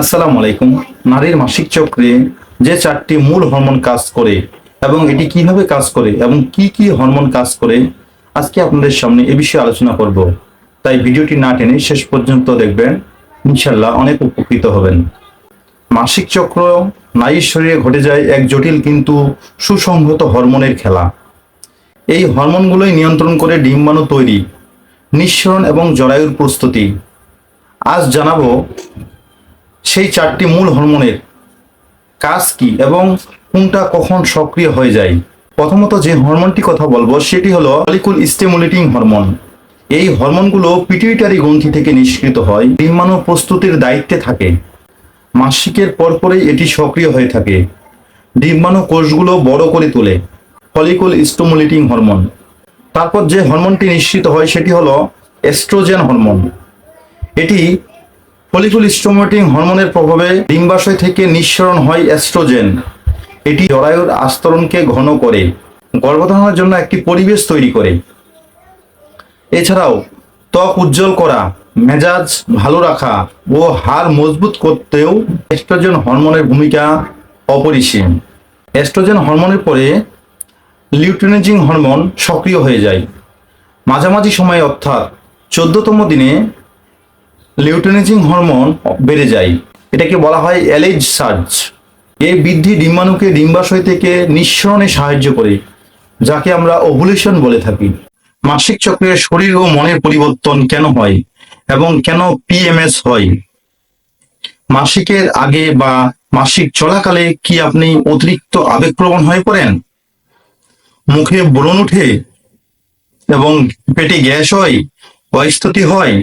আসসালামু আলাইকুম। নারীর মাসিক চক্রে যে চারটি মূল হরমোন কাজ করে এবং এটি কীভাবে কাজ করে এবং কি কি হরমোন কাজ করে, আজকে আপনাদের সামনে এ বিষয়ে আলোচনা করব। তাই ভিডিওটি না টেনে শেষ পর্যন্ত দেখবেন ইনশাল্লাহ অনেক উপকৃত হবেন। মাসিক চক্র নারীর শরীরে ঘটে যায় এক জটিল কিন্তু সুসংহত হরমোনের খেলা। এই হরমোনগুলোই নিয়ন্ত্রণ করে ডিম্বাণু তৈরি, নিঃসরণ এবং জরায়ুর প্রস্তুতি। আজ জানাব সেই চারটি মূল হরমোনের কাজ কি এবং কোনটা কখন সক্রিয় হয়ে যায়? প্রথমত যে হরমোনটি কথা বলব, সেটি হলো অলিকুল স্টিমুলেটিং হরমোন এই হরমোনগুলো পিটুইটারি গ্রন্থি থেকে নিষ্কৃত হয়, ডিম্বাণু প্রস্তুতির দায়িত্বে থাকে। মাসিকের পরপরই এটি সক্রিয় হয়ে থাকে। ডিম্বাণু কোষগুলো বড় করে তোলে ফলিকুল স্টিমুলেটিং হরমোন তারপর যে হরমোনটি নিঃসৃত হয়, সেটি হলো এস্ট্রোজেন হরমোন এটি ফলিকুল স্টোমেটিং হরমোনের প্রভাবে ডিম্বাশয় থেকে নিঃসরণ হয় অ্যাস্ট্রোজেন। এটি জরায়ুর আস্তরণকে ঘন করে, গর্ভধারণের জন্য একটি পরিবেশ তৈরি করে। এছাড়াও, ত্বক উজ্জ্বল করা, মেজাজ ভালো রাখা ও হাড় মজবুত করতেও এস্ট্রোজেন হরমোনের ভূমিকা অপরিসীম। অ্যাস্ট্রোজেন হরমোনের পরে লিউটেনেজিং হরমোন সক্রিয় হয়ে যায়। মাঝামাঝি সময়ে অর্থাৎ চোদ্দতম দিনে লিউটেনেজিং হরমোন বেড়ে যায়। এটাকে বলা হয় অ্যালেজ সার্জ। এই বৃদ্ধি ডিম্বাণুকে ডিম্বাশয় থেকে নিঃসরণে সাহায্য করে, যাকে আমরা ওভুলেশন বলে থাকি। মাসিক চক্রে শরীর ও মনের পরিবর্তন কেন হয় এবং কেন পিএমএস হয়? মাসিকের আগে বা মাসিক চলাকালে কি আপনি অতিরিক্ত আবেগপ্রবণ হয়ে পড়েন? মুখে ব্রণ উঠে এবং পেটে গ্যাস হয়, অস্থিতি হয়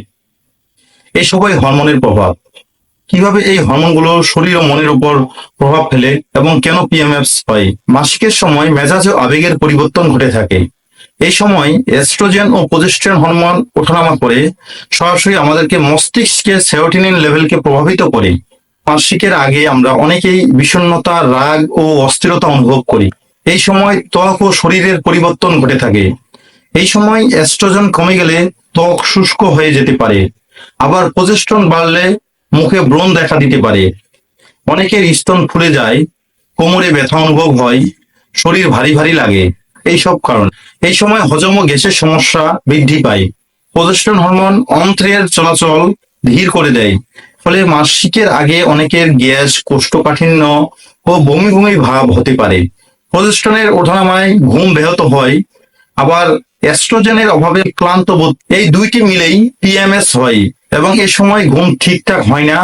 এই সবই হরমোনের প্রভাব। কীভাবে এই হরমোনগুলো শরীর ও মনের উপর প্রভাব ফেলে এবং কেন পিএমএফ হয়? মাসিকের সময় মেজাজ ও আবেগের পরিবর্তন ঘটে থাকে। এই সময় এস্ট্রোজেন ও প্রজেস্ট্রন হরমোন ওঠানামা করে সরাসরি আমাদেরকে মস্তিষ্কে সেরোটিনিন লেভেলকে প্রভাবিত করে। মাসিকের আগে আমরা অনেকেই বিষণ্ণতা, রাগ ও অস্থিরতা অনুভব করি। এই সময় ত্বক ও শরীরের পরিবর্তন ঘটে থাকে। এই সময় এস্ট্রোজেন কমে গেলে ত্বক শুষ্ক হয়ে যেতে পারে। আবার প্রজেস্ট্রন বাড়লে মুখে ব্রণ দেখা দিতে পারে। অনেকের স্তন ফুলে যায়, কোমরে ব্যথা অনুভব হয়, শরীর ভারী ভারী লাগে। এই সব কারণ। এই সময় হজম ও গ্যাসের সমস্যা বৃদ্ধি পায়। প্রজেস্ট্রন হরমোন অন্ত্রের চলাচল ধীর করে দেয়। ফলে মাসিকের আগে অনেকের গ্যাস কোষ্ঠকাঠিন্য ও বমি বমি ভাব হতে পারে। প্রজেস্ট্রনের ওঠানামায় ঘুম ব্যাহত হয়। আবার এস্ট্রোজেনের অভাবে ক্লান্ত বোধ, এই দুইটি মিলেই পিএমএস হয় এবং এ সময় ঘুম ঠিকঠাক হয় না,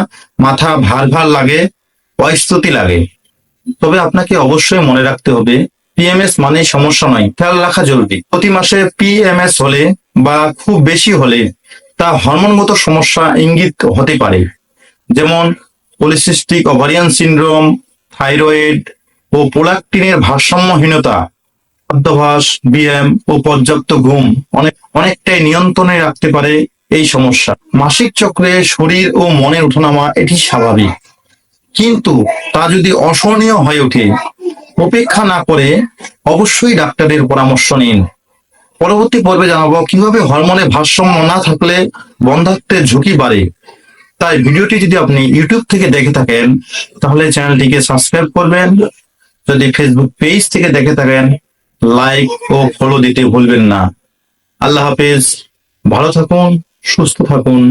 মাথা ভার ভার লাগে, অস্থিতি লাগে। তবে আপনাকে অবশ্যই মনে রাখতে হবে পিএমএস মানে সমস্যা নয়, খেয়াল রাখা জরুরি। প্রতি মাসে পিএমএস হলে বা খুব বেশি হলে তা হরমোনগত সমস্যা ইঙ্গিত হতে পারে। যেমন পলিসিস্টিক ওভারিয়ান সিন্ড্রোম থাইরয়েড ও প্রোলাকটিনের ভারসাম্যহীনতা খাদ্যাভ্যাস, ব্যায়াম ও পর্যাপ্ত ঘুম অনেক অনেকটাই নিয়ন্ত্রণে রাখতে পারে এই সমস্যা। মাসিক চক্রে শরীর ও মনের ওঠানামা এটি স্বাভাবিক। কিন্তু তা যদি অসহনীয় হয়ে ওঠে উপেক্ষা না করে অবশ্যই ডাক্তারের পরামর্শ নিন। পরবর্তী পর্বে জানাব কীভাবে হরমোনে ভারসাম্য না থাকলে বন্ধাত্বের ঝুঁকি বাড়ে। তাই ভিডিওটি যদি আপনি ইউটিউব থেকে দেখে থাকেন, তাহলে চ্যানেলটিকে সাবস্ক্রাইব করবেন। যদি ফেসবুক পেজ থেকে দেখে থাকেন লাইক ও ফলো দিতে ভুলবেন না। আল্লাহ হাফেজ ভালো থাকুন সুস্থ থাকুন।